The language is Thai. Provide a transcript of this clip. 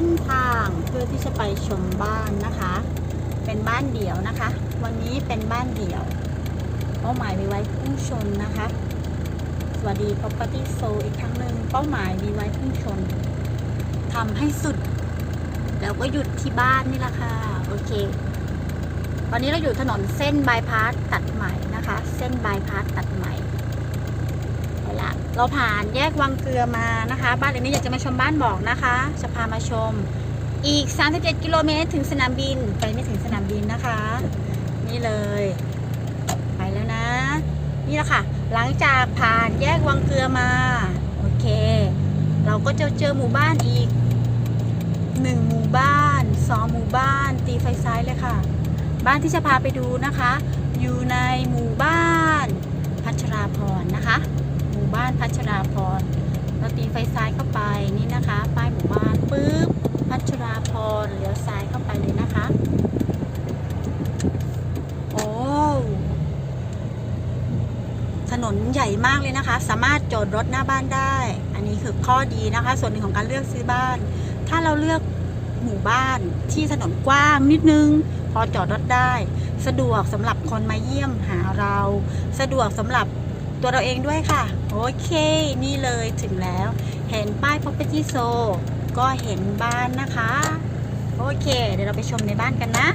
ส้นทางเพื่อที่จะไปชมบ้านนะคะ เป็นบ้านเดี่ยวนะคะ วันนี้เป็นบ้านเดี่ยวเป้าหมายมีไว้พุ่งชนนะคะ สวัสดี Property s o อีกครั้งหนึ่งเป้าหมายมีไว้พุ่งชนทำให้สุด แล้วก็หยุดที่บ้านนี่แหละค่ะ โอเค ตอนนี้เราอยู่ถนนเส้นบายพาสตัดใหม่นะคะ เส้นบายพาสตัดใหม่ เราผ่านแยกวังเกลือมานะคะ บ้านหลังนี้อยากจะมาชมบ้านบอกนะคะจะพามาชม อีก 37 กิโลเมตรถึงสนามบิน ไปไม่ถึงสนามบินนะคะ นี่เลย ไปแล้วนะ นี่แหละค่ะ หลังจากผ่านแยกวังเกลือมา โอเค เราก็จะเจอหมู่บ้านอีกหนึ่งหมู่บ้านสองหมู่บ้าน ตีไฟซ้ายเลยค่ะ บ้านที่จะพาไปดูนะคะ อยู่ในหมู่บ้านพัชราพรนะคะ มู่บ้านพัชราพรเราตีไฟซ้ายเข้าไปนี่นะคะ ป้ายหมู่บ้านปุ๊บพัชราพรเลี้ยวซ้ายเข้าไปเลยนะคะ โอ้ถนนใหญ่มากเลยนะคะ สามารถจอดรถหน้าบ้านได้ อันนี้คือข้อดีนะคะ ส่วนหนึ่งของการเลือกซื้อบ้าน ถ้าเราเลือกหมู่บ้านที่ถนนกว้างนิดนึง พอจอดรถได้ สะดวกสำหรับคนมาเยี่ยมหาเรา สะดวกสำหรับตัวเราเองด้วยค่ะ โอเค นี่เลยถึงแล้ว เห็นป้าย property s o ก็เห็นบ้านนะคะ โอเค เดี๋ยวเราไปชมในบ้านกันนะ